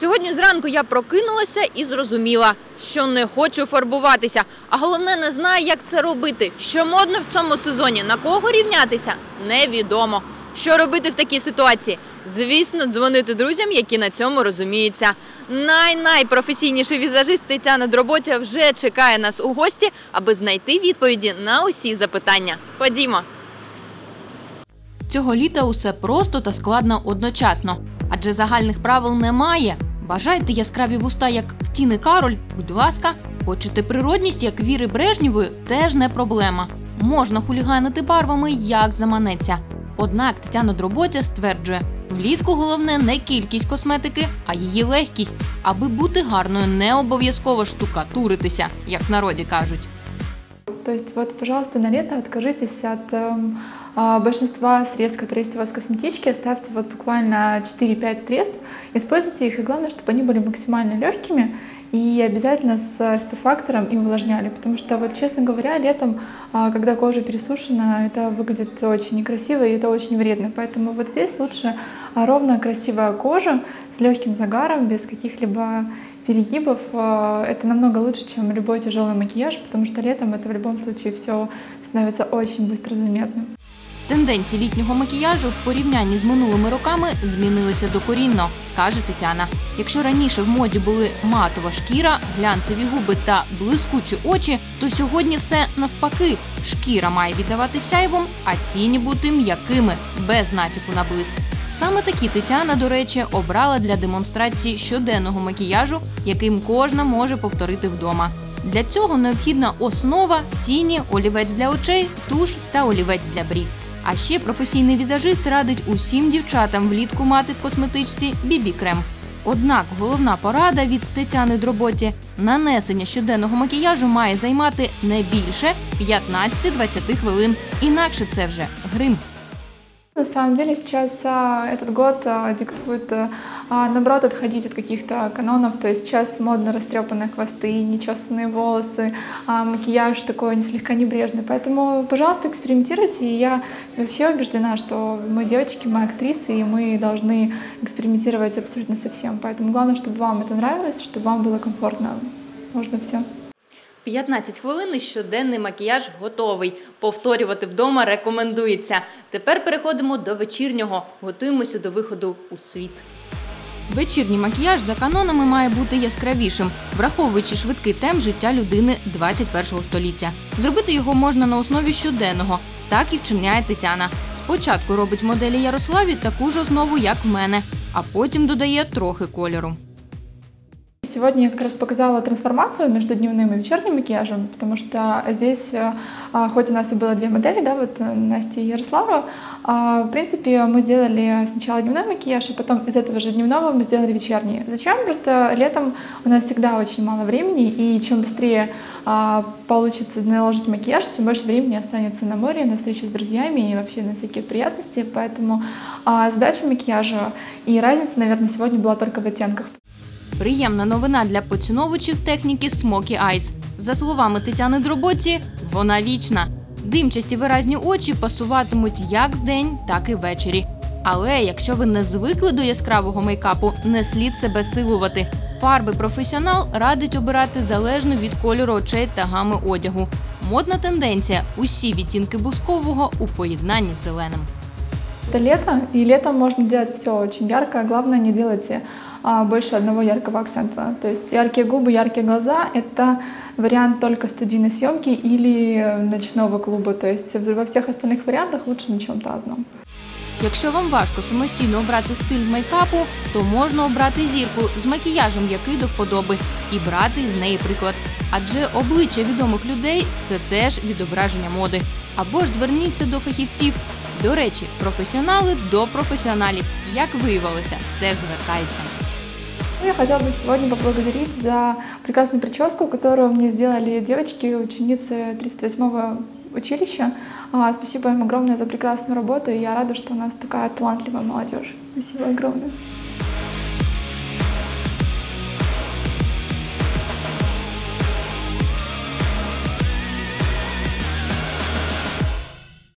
Сьогодні зранку я прокинулася і зрозуміла, що не хочу фарбуватися. А головне, не знаю, як це робити. Що модно в цьому сезоні, на кого рівнятися, невідомо. Що робити в такій ситуації? Звісно, дзвонити друзям, які на цьому розуміються. Най-найпрофесійніший візажист Тетяна Дроботя вже чекає нас у гості, аби знайти відповіді на усі запитання. Ходімо. Цього літа усе просто та складно одночасно, адже загальних правил немає. Бажаєте яскраві вуста, як в Тіни Кароль? Будь ласка, хочете природність, як Віри Брежнєвої, теж не проблема. Можна хуліганити барвами, як заманеться. Однак Тетяна Дроботя стверджує, влітку головне не кількість косметики, а її легкість. Аби бути гарною, не обов'язково штукатуритися, як в народі кажуть. То есть вот, пожалуйста, на откажитесь от эм, а, большинства средств, которые есть у вас в косметичке, оставьте вот буквально 4-5 средств, используйте их, и главное, чтобы они были максимально легкими и обязательно с SPF-фактором и увлажняли, потому что, вот, честно говоря, летом, а, когда кожа пересушена, это выглядит очень некрасиво и это очень вредно, поэтому вот здесь лучше а, ровная красивая кожа с легким загаром, без каких-либо перегибов. а, Это намного лучше, чем любой тяжелый макияж, потому что летом это в любом случае все становится очень быстро заметным. Тенденції літнього макіяжу в порівнянні з минулими роками змінилися докорінно, каже Тетяна. Якщо раніше в моді були матова шкіра, глянцеві губи та блискучі очі, то сьогодні все навпаки. Шкіра має віддавати сяйвом, а тіні бути м'якими, без натяку на блиск. Саме такі Тетяна, до речі, обрала для демонстрації щоденного макіяжу, яким кожна може повторити вдома. Для цього необхідна основа, тіні, олівець для очей, туш та олівець для брів. А ще професійний візажист радить усім дівчатам влітку мати в косметичці бібі-крем. Однак головна порада від Тетяни Дроботі нанесення щоденного макіяжу має займати не більше 15-20 хвилин. Інакше це вже грим. На самом деле сейчас а, этот год а, диктует, а, наоборот, отходить от каких-то канонов. То есть сейчас модно растрепанные хвосты, нечесанные волосы, а, макияж такой не слегка небрежный. Поэтому, пожалуйста, экспериментируйте. И я вообще убеждена, что мы девочки, мы актрисы, и мы должны экспериментировать абсолютно со всем. Поэтому главное, чтобы вам это нравилось, чтобы вам было комфортно. Можно все. 15 хвилин і щоденний макіяж готовий. Повторювати вдома рекомендується. Тепер переходимо до вечірнього. Готуємося до виходу у світ. Вечірній макіяж за канонами має бути яскравішим, враховуючи швидкий темп життя людини 21 століття. Зробити його можна на основі щоденного. Так і вчиняє Тетяна. Спочатку робить моделі Ярославі таку ж основу, як в мене, а потім додає трохи кольору. Сегодня я как раз показала трансформацию между дневным и вечерним макияжем, потому что здесь, э, а, хоть у нас и было две модели, да, вот э, Настя и Ярослава, а, в принципе, мы сделали сначала дневной макияж, а потом из этого же дневного мы сделали вечерний. Зачем? Просто летом у нас всегда очень мало времени, и чем быстрее а, получится наложить макияж, тем больше времени останется на море, на встрече с друзьями и вообще на всякие приятности. Поэтому а, задача макияжа и разница, наверное, сегодня была только в оттенках. Приємна новина для поціновувачів техніки Smoky Eyes. За словами Тетяни Дроботі, вона вічна. Димчасті виразні очі пасуватимуть як вдень, так і ввечері. Але якщо ви не звикли до яскравого мейкапу, не слід себе силувати. Фарби професіонал радить обирати залежно від кольору очей та гами одягу. Модна тенденція усі відтінки бускового у поєднанні з зеленим. Это лето, и летом можно делать все очень ярко. Главное, не делайте а, больше одного яркого акцента. То есть яркие губы, яркие глаза – это вариант только студийной съемки или ночного клуба. То есть во всех остальных вариантах лучше на чем-то одном. Якщо вам важко самостійно обрати стиль мейкапу, то можна обрати зірку з макіяжем, який до вподоби, і брати з неї приклад. Адже обличчя відомих людей це теж відображення моди. Або ж зверніться до фахівців. до речі, професіонали до професіоналів, як виявилося, теж звертаються. Ну, Я хотела бы сегодня поблагодарить за прекрасную прическу, которую мне сделали девочки, ученицы 38-го училища. Спасибо им огромное за прекрасную работу, я рада, что у нас такая талантливая молодежь. Спасибо огромное.